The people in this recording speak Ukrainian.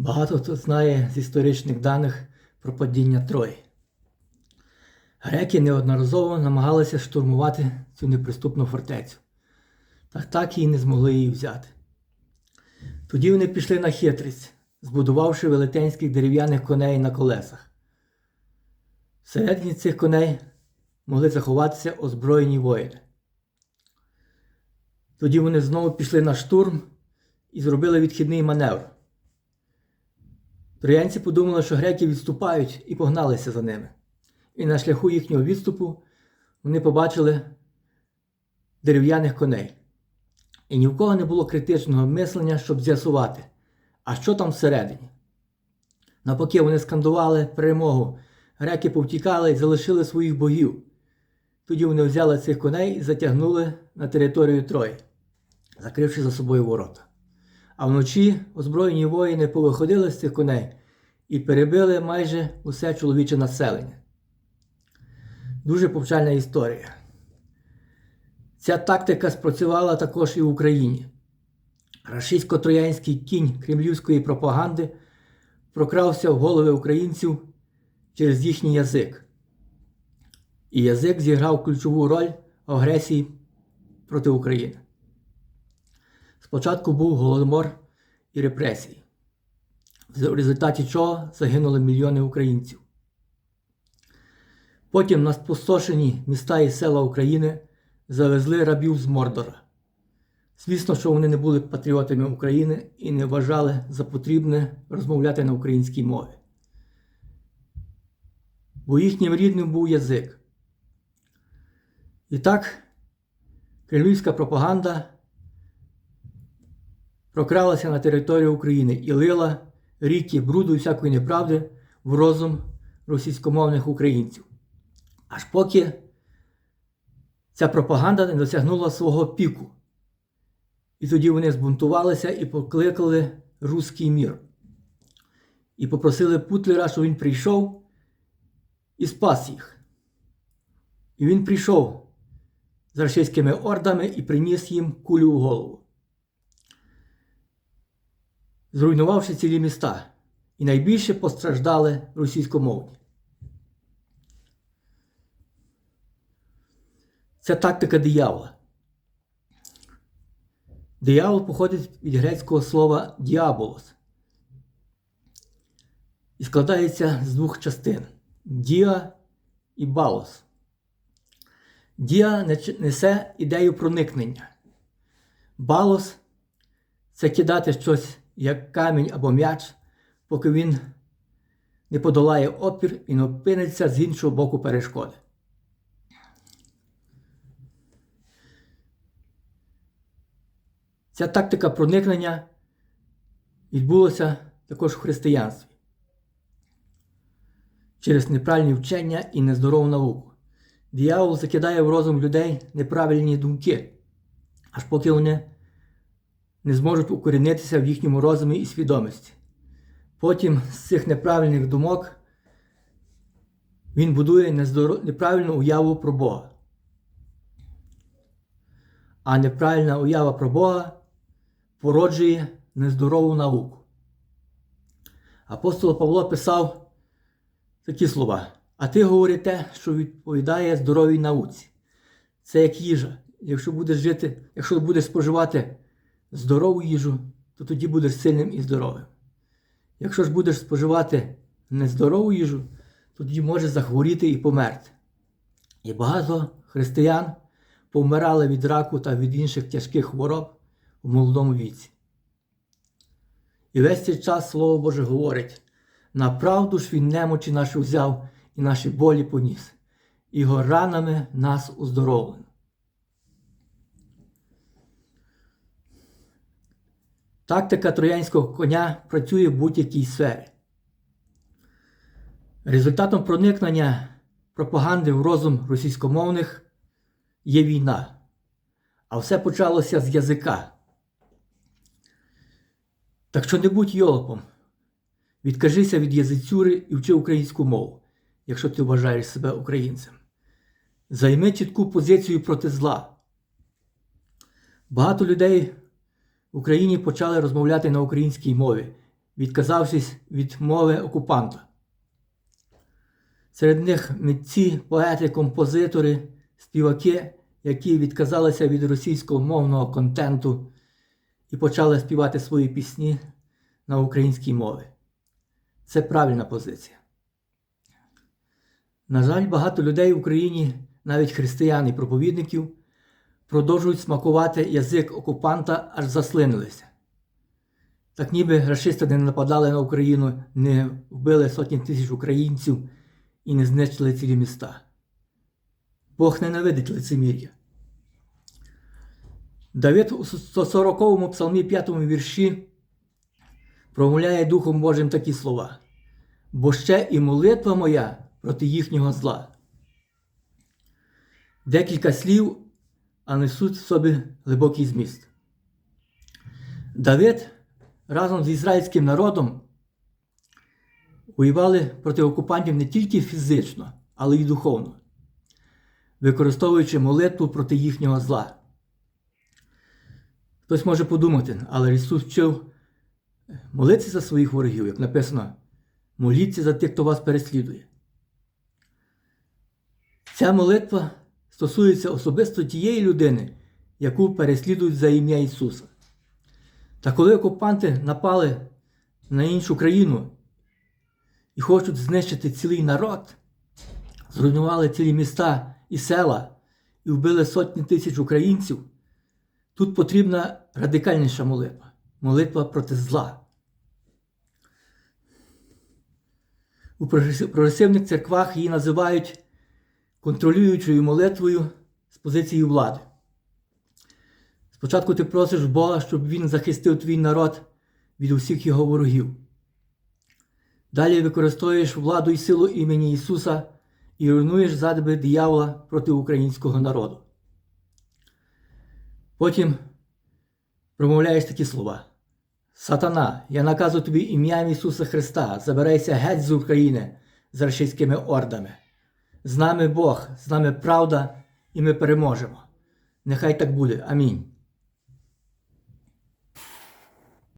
Багато хто знає з історичних даних про падіння Трої. Греки неодноразово намагалися штурмувати цю неприступну фортецю, та так і не змогли її взяти. Тоді вони пішли на хитрість, збудувавши велетенських дерев'яних коней на колесах. Всередині цих коней могли заховатися озброєні воїни. Тоді вони знову пішли на штурм і зробили відхідний маневр. Троянці подумали, що греки відступають і погналися за ними. І на шляху їхнього відступу вони побачили дерев'яних коней. І ні в кого не було критичного мислення, щоб з'ясувати, а що там всередині. Навпаки, вони скандували перемогу, греки повтікали і залишили своїх богів. Тоді вони взяли цих коней і затягнули на територію Трої, закривши за собою ворота. А вночі озброєні воїни повиходили з цих коней і перебили майже усе чоловіче населення. Дуже повчальна історія. Ця тактика спрацювала також і в Україні. Рашистсько-троянський кінь кремлівської пропаганди прокрався в голови українців через їхній язик. І язик зіграв ключову роль в агресії проти України. Спочатку був голодомор і репресії, в результаті чого загинули мільйони українців. Потім на спустошені міста і села України завезли рабів з Мордора. Звісно, що вони не були патріотами України і не вважали за потрібне розмовляти на українській мові. Бо їхнім рідним був язик. І так, кремлівська пропаганда прокралася на територію України і лила ріки бруду і всякої неправди в розум російськомовних українців. Аж поки ця пропаганда не досягнула свого піку. І тоді вони збунтувалися і покликали Руський мір. І попросили Путлера, щоб він прийшов і спас їх. І він прийшов з рашистськими ордами і приніс їм кулю в голову, зруйнувавши цілі міста. І найбільше постраждали російськомовні. Це тактика диявола. Диявол походить від грецького слова діаболос і складається з двох частин діа і балос. Діа несе ідею проникнення. Балос це кидати щось як камінь або м'яч, поки він не подолає опір і не опиниться з іншого боку перешкоди. Ця тактика проникнення відбулася також в християнстві через неправильні вчення і нездорову науку. Діявол закидає в розум людей неправильні думки, аж поки вони не зможуть укорінитися в їхньому розумі і свідомості. Потім з цих неправильних думок він будує неправильну уяву про Бога. А неправильна уява про Бога породжує нездорову науку. Апостол Павло писав такі слова. А ти говори те, що відповідає здоровій науці. Це як їжа. Якщо будеш жити, якщо будеш споживати здорову їжу, то тоді будеш сильним і здоровим. Якщо ж будеш споживати нездорову їжу, то тоді можеш захворіти і померти. І багато християн повмирали від раку та від інших тяжких хвороб у молодому віці. І весь цей час Слово Боже говорить: направду ж Він немочі наші взяв і наші болі поніс, його ранами нас уздоровлено. Тактика троянського коня працює в будь-якій сфері. Результатом проникнення пропаганди в розум російськомовних є війна. А все почалося з язика. Так що не будь йолопом. Відкажися від язицюри і вчи українську мову, якщо ти вважаєш себе українцем. Займи чітку позицію проти зла. Багато людей в Україні почали розмовляти на українській мові, відказавшись від мови окупанта. Серед них митці, поети, композитори, співаки, які відказалися від російського мовного контенту і почали співати свої пісні на українській мові. Це правильна позиція. На жаль, багато людей в Україні, навіть християн і проповідників, продовжують смакувати язик окупанта, аж заслинилися. Так ніби рашисти не нападали на Україну, не вбили сотні тисяч українців і не знищили цілі міста. Бог ненавидить лицемір'я. Давид у 140-му псалмі 5 вірші промовляє Духом Божим такі слова. Бо ще і молитва моя проти їхнього зла. Декілька слів, а несуть в собі глибокий зміст. Давид разом з ізраїльським народом воювали проти окупантів не тільки фізично, але й духовно, використовуючи молитву проти їхнього зла. Хтось може подумати, але Ісус вчив молитися за своїх ворогів, як написано, моліться за тих, хто вас переслідує. Ця молитва стосується особисто тієї людини, яку переслідують за ім'я Ісуса. Та коли окупанти напали на іншу країну і хочуть знищити цілий народ, зруйнували цілі міста і села і вбили сотні тисяч українців, тут потрібна радикальніша молитва молитва проти зла. У прогресивних церквах її називають контролюючою молитвою з позиції влади. Спочатку ти просиш Бога, щоб Він захистив твій народ від усіх його ворогів. Далі використовуєш владу і силу імені Ісуса і руйнуєш задби диявола проти українського народу. Потім промовляєш такі слова. Сатана, я наказую тобі ім'ям Ісуса Христа, забирайся геть з України з рашистськими ордами. З нами Бог, з нами правда, і ми переможемо. Нехай так буде. Амінь.